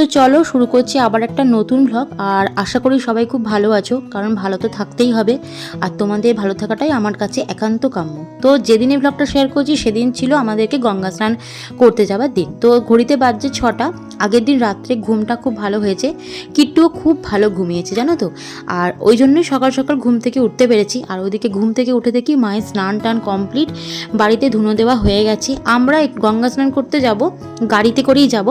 তো চলো শুরু করছি আবার একটা নতুন ব্লগ আর আশা করি সবাই খুব ভালো আছো, কারণ ভালো তো থাকতেই হবে। আর তোমাদের ভালো থাকাটাই আমার কাছে একান্ত কাম্য। তো যেদিন ব্লগটা শেয়ার করছি, সেদিন ছিল আমাদেরকে গঙ্গা স্নান করতে যাওয়ার দিন। তো ঘড়িতে বাজছে ছটা, আগের দিন রাত্রে ঘুমটা খুব ভালো হয়েছে। কিট্টুও খুব ভালো ঘুমিয়েছে, জানো তো? আর ওই জন্যই সকাল সকাল ঘুম থেকে উঠতে পেরেছি। আর ওইদিকে ঘুম থেকে উঠে দেখি মায়ের স্নান টান কমপ্লিট বাড়িতে ধুনো দেওয়া হয়ে গেছে। আমরা গঙ্গা স্নান করতে যাব, গাড়িতে করেই যাব,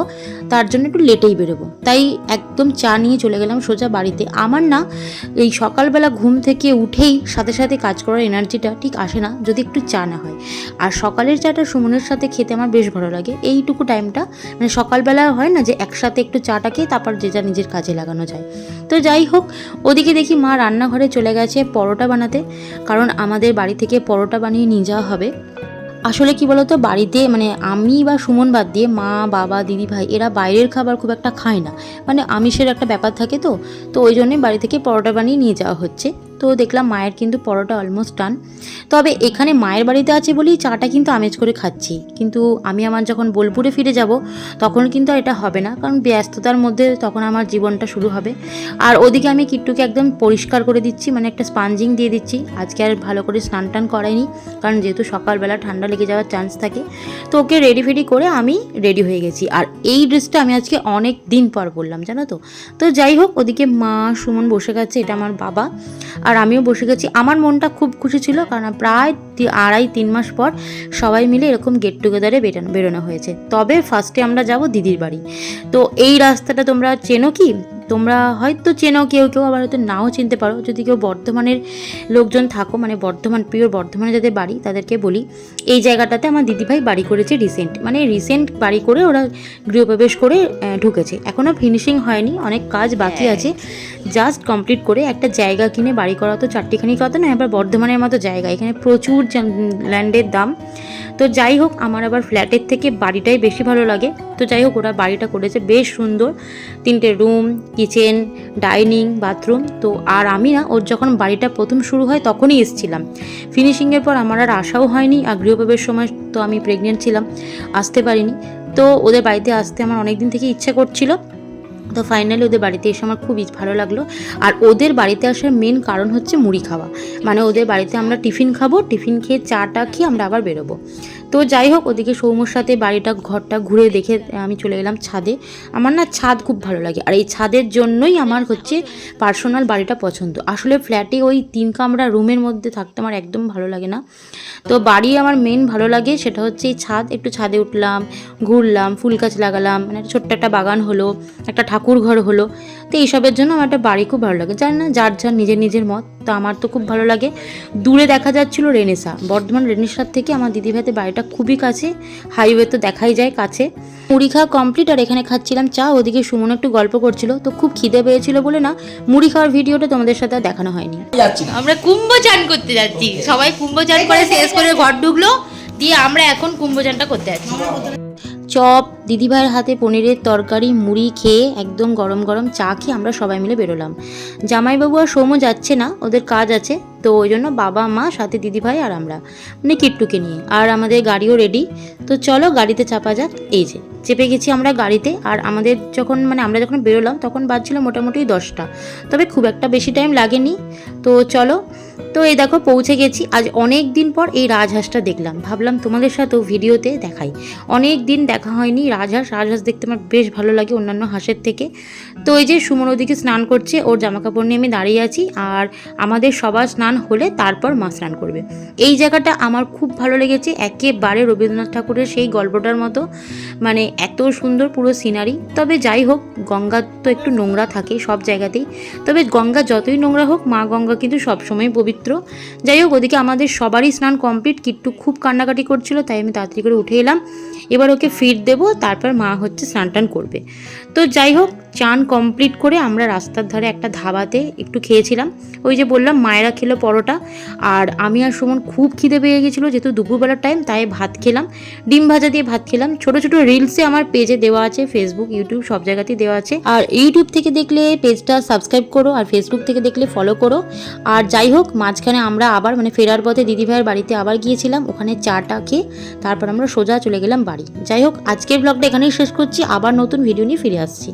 তার জন্য একটু লেটেই বেরোবো। তাই একদম চা নিয়ে চলে গেলাম সোজা বাড়িতে। আমার না এই সকালবেলা ঘুম থেকে উঠেই সাথে সাথে কাজ করার এনার্জিটা ঠিক আসে না, যদি একটু চা না হয়। আর সকালের চাটা সুমনের সাথে খেতে আমার বেশ ভালো লাগে। এইটুকু টাইমটা মানে সকালবেলা হয় না যে একসাথে একটু চাটা খেয়ে তারপর যে যা নিজের কাজে লাগানো যায়। তো যাই হোক, ওদিকে দেখি মা রান্নাঘরে চলে গেছে পরোটা বানাতে। কারণ আমাদের বাড়ি থেকে পরোটা বানিয়ে নিয়ে যাওয়া হবে। আসলে কি বলতো, বাড়িতে মানে আমি বা সুমন বাদ দিয়ে মা, বাবা, দিদি, ভাই এরা বাইরের খাবার খুব একটা খায় না। মানে আমিষের একটা ব্যাপার থাকে তো তো ওই জন্যে বাড়ি থেকে পরোটা বানিয়ে নিয়ে যাওয়া হচ্ছে। তো দেখলাম মায়ের কিন্তু পরোটা অলমোস্ট ডান তবে এখানে মায়ের বাড়িতে আছে বলেই চাটা কিন্তু আমেজ করে খাচ্ছি। কিন্তু আমি আমার যখন বোলপুরে ফিরে যাব, তখন কিন্তু এটা হবে না। কারণ ব্যস্ততার মধ্যে তখন আমার জীবনটা শুরু হবে। আর ওদিকে আমি কিট্টুকে একদম পরিষ্কার করে দিচ্ছি মানে একটা স্পাঞ্জিং দিয়ে দিচ্ছি। আজকে আর ভালো করে স্নান টান করাইনি, কারণ যেহেতু সকালবেলা ঠান্ডা লেগে যাওয়ার চান্স থাকে। তো ওকে রেডি ফেডি করে আমি রেডি হয়ে গেছি। আর এই ড্রেসটা আমি আজকে অনেক দিন পর বললাম জানো তো? তো যাই হোক, ওদিকে মা সুমন বসে গেছে, এটা আমার বাবা। আর আমিও বসে গেছি। আমার মনটা খুব খুশি ছিল কারণ প্রায় আড়াই, তিন মাস পর সবাই মিলে এরকম গেট টুগেদারে বেরোনো বেরোনো হয়েছে। তবে ফার্স্টে আমরা যাব দিদির বাড়ি। তো এই রাস্তাটা তোমরা চেনো কি? তোমরা হয়তো চেনো কেউ কেউ আবার হয়তো নাও চিনতে পারো। যদি কেউ বর্ধমানের লোকজন থাকো মানে বর্ধমান পিওর বর্ধমানে যাদের বাড়ি তাদেরকে বলি এই জায়গাটাতে আমার দিদিভাই বাড়ি করেছে রিসেন্ট মানে রিসেন্ট বাড়ি করে ওরা গৃহপ্রবেশ করে ঢুকেছে। এখনও ফিনিশিং হয়নি অনেক কাজ বাকি আছে। জাস্ট কমপ্লিট করে একটা জায়গা কিনে বাড়ি করা তো চারটিখানি কথা না এবার বর্ধমানের মতো জায়গা। এখানে প্রচুর ল্যান্ডের দাম। তো যাই হোক আমার আবার ফ্ল্যাটের থেকে বাড়িটাই বেশি ভালো লাগে। তো যাই হোক ওরা বাড়িটা করেছে বেশ সুন্দর। তিনটে রুম কিচেন, ডাইনিং, বাথরুম, তো আর আমি না, ওর যখন বাড়িটা প্রথম শুরু হয় তখনই এসেছিলাম। ফিনিশিংয়ের পর আমার আর আশাও হয়নি, আর গৃহপ্রবেশ সময় তো আমি প্রেগনেন্ট ছিলাম, আসতে পারিনি। তো ওদের বাড়িতে আসতে আমার অনেক দিন থেকে ইচ্ছা করছিল তো ফাইনালি ওদের বাড়িতে এসে আমার খুবই ভালো লাগল। আর ওদের বাড়িতে আসার মেন কারণ হচ্ছে মুড়ি খাওয়া। মানে ওদের বাড়িতে আমরা টিফিন খাব, টিফিন খেয়ে চাটা খেয়ে আমরা আবার বেরোবো। তো যাই হোক, ওদিকে সৌম্যর সাথে বাড়িটা, ঘরটা ঘুরে দেখে আমি চলে গেলাম ছাদে। আমার না ছাদ খুব ভালো লাগে। আর এই ছাদের জন্যই আমার হচ্ছে পার্সোনাল বাড়িটা পছন্দ। আসলে ফ্ল্যাটে ওই তিন কামরা রুমের মধ্যে থাকতে আমার একদম ভালো লাগে না। তো বাড়ি আমার মেন ভালো লাগে, সেটা হচ্ছে এই ছাদ। একটু ছাদে উঠলাম, ঘুরলাম, ফুল গাছ লাগালাম। মানে ছোট্ট একটা বাগান হলো, একটা ঠাকুর ঘর হলো। তো এইসবের জন্য আমার একটা বাড়ি খুব ভালো লাগে। জানি না যার যার নিজের নিজের মত তো আমার তো খুব ভালো লাগে। দূরে দেখা যাচ্ছিল রেনেসা। বর্ধমান রেনেসার থেকে আমার দিদি দিদিভাইতে বাড়িটা খুবই কাছে। হাইওয়ে তো দেখাই যায় কাছে। মুড়ি খাওয়া কমপ্লিট আর এখানে খাচ্ছিলাম চা। ওদিকে সুমন একটু গল্প করছিল। তো খুব খিদে পেয়েছিল বলে না মুড়ি খাওয়ার ভিডিওটা তোমাদের সাথে আর দেখানো হয়নি। আমরা কুম্ভ চান করতে যাচ্ছি। সবাই কুম্ভ চান করে শেষ করে ঘর ঢুকলো। দিয়ে আমরা এখন কুম্ভ চানটা করতে যাচ্ছি। চপ, দিদিভাইয়ের হাতে পনিরের তরকারি, মুড়ি খেয়ে একদম গরম গরম চা খেয়ে আমরা সবাই মিলে বেরোলাম। জামাইবাবু আর সোমও যাচ্ছে না, ওদের কাজ আছে। তো ওই জন্য বাবা, মা, সাথে দিদিভাই আর আমরা মানে কিট্টুকে নিয়ে। আর আমাদের গাড়িও রেডি তো চলো গাড়িতে চাপা যাক। এই যে, চেপে গেছি আমরা গাড়িতে। আর আমাদের যখন মানে আমরা যখন বেরোলাম, তখন বাজছিল মোটামুটি দশটা। তবে খুব একটা বেশি টাইম লাগেনি। তো চলো, তো এই দেখো পৌঁছে গেছি। আজ অনেক দিন পর এই রাজহাঁসটা দেখলাম। ভাবলাম তোমাদের সাথেও ভিডিওতে দেখাই। অনেক দিন দেখা হয়নি রাজহাঁস। রাজহাঁস দেখতে আমার বেশ ভালো লাগে অন্যান্য হাঁসের থেকে। তো এই যে সুমন ওদিকে স্নান করছে। ওর জামা কাপড় নিয়ে আমি দাঁড়িয়ে আছি। আর আমাদের সবার স্নান হলে তারপর মা স্নান করবে। এই জায়গাটা আমার খুব ভালো লেগেছে। একেবারে রবীন্দ্রনাথ ঠাকুরের সেই গল্পটার মতো। মানে এত সুন্দর পুরো সিনারি তবে যাই হোক, গঙ্গা তো একটু নোংরা থাকে সব জায়গাতেই। তবে গঙ্গা যতই নোংরা হোক, মা গঙ্গা কিন্তু সবসময় পবিত্র। যাই হোক, ওদিকে আমাদের সবারই স্নান কমপ্লিট কিট্টু খুব কান্নাকাটি করছিল, তাই আমি তাড়াতাড়ি করে উঠে এলাম। এবার ওকে ফিট দেবো, তারপর মা হচ্ছে স্নান টান করবে। তো যাই হোক চান কমপ্লিট করে আমরা রাস্তার ধারে একটা ধাবাতে একটু খেয়েছিলাম। ওই যে বললাম, মায়েরা খেলো পরোটা। আর আমি আর সুমন খুব খিদে পেয়ে গেছিল, যেহেতু দুপুরবেলার টাইম তাই ভাত খেলাম। ডিম ভাজা দিয়ে ভাত খেলাম। ছোট ছোট রিলসে আমার পেজে দেওয়া আছে ফেসবুক ইউটিউব সব জায়গাতেই দেওয়া আছে। আর ইউটিউব থেকে দেখলে পেজটা সাবস্ক্রাইব করো, আর ফেসবুক থেকে দেখলে ফলো করো। আর যাই হোক, মাঝখানে আমরা আবার মানে ফেরার পথে দিদিভাইয়ের বাড়িতে আবার গিয়েছিলাম, ওখানে চাটা খেয়ে তারপর আমরা সোজা চলে গেলাম বাড়ি। যাই হোক, আজকের ব্লগটা এখানেই শেষ করছি, আবার নতুন ভিডিও নিয়ে ফিরে আসছি।